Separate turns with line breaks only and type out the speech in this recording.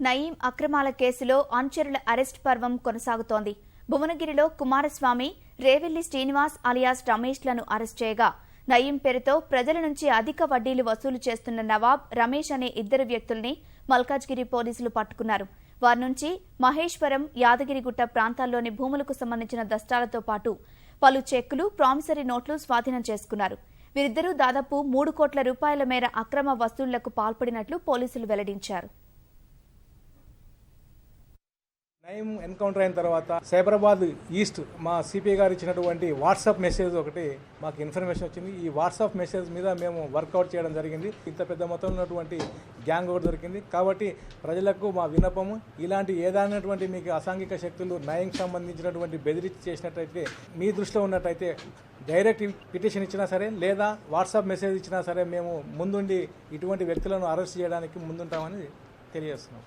నయీం అక్రమాల కేసులో అనుచరుల అరెస్ట్ పర్వం కొనసాగుతోంది. భువనగిరిలో కుమారస్వామి రేవెల్లి శ్రీనివాస్ అలియాస్ రమేష్లను అరెస్ట్ చేయగా నయీం పేరుతో ప్రజల నుంచి అధిక వడ్డీలు వసూలు చేస్తున్న నవాబ్ రమేష్ అనే ఇద్దరు వ్యక్తుల్ని మల్కాజ్గిరి పోలీసులు పట్టుకున్నారు. వారి నుంచి మహేశ్వరం యాదగిరిగుట్ట ప్రాంతాల్లోని భూములకు సంబంధించిన దస్తాలతో పాటు పలు చెక్కులు ప్రామిసరీ నోట్లు స్వాధీనం చేసుకున్నారు. వీరిద్దరూ దాదాపు మూడు కోట్ల రూపాయల మేర అక్రమ వసూళ్ళకు పాల్పడినట్లు పోలీసులు వెల్లడించారు.
నయం ఎన్కౌంటర్ అయిన తర్వాత సైబరాబాద్ ఈస్ట్ మా సిపిఐ గారు ఇచ్చినటువంటి వాట్సాప్ మెసేజ్ ఒకటి మాకు ఇన్ఫర్మేషన్ వచ్చింది. ఈ వాట్సాప్ మెసేజ్ మీద మేము వర్కౌట్ చేయడం జరిగింది. ఇంత పెద్ద మొత్తంలో ఉన్నటువంటి గ్యాంగ్ ఒకటి దొరికింది. కాబట్టి ప్రజలకు మా విన్నపము ఇలాంటి ఏదైనటువంటి మీకు అసాంఘిక శక్తులు నయంకి సంబంధించినటువంటి బెదిరించి చేసినట్టయితే మీ దృష్టిలో ఉన్నట్టయితే డైరెక్ట్ పిటిషన్ ఇచ్చినా సరే లేదా వాట్సాప్ మెసేజ్ ఇచ్చినా సరే మేము ముందుండి ఇటువంటి వ్యక్తులను అరెస్ట్ చేయడానికి ముందుంటామని తెలియజేస్తున్నాం.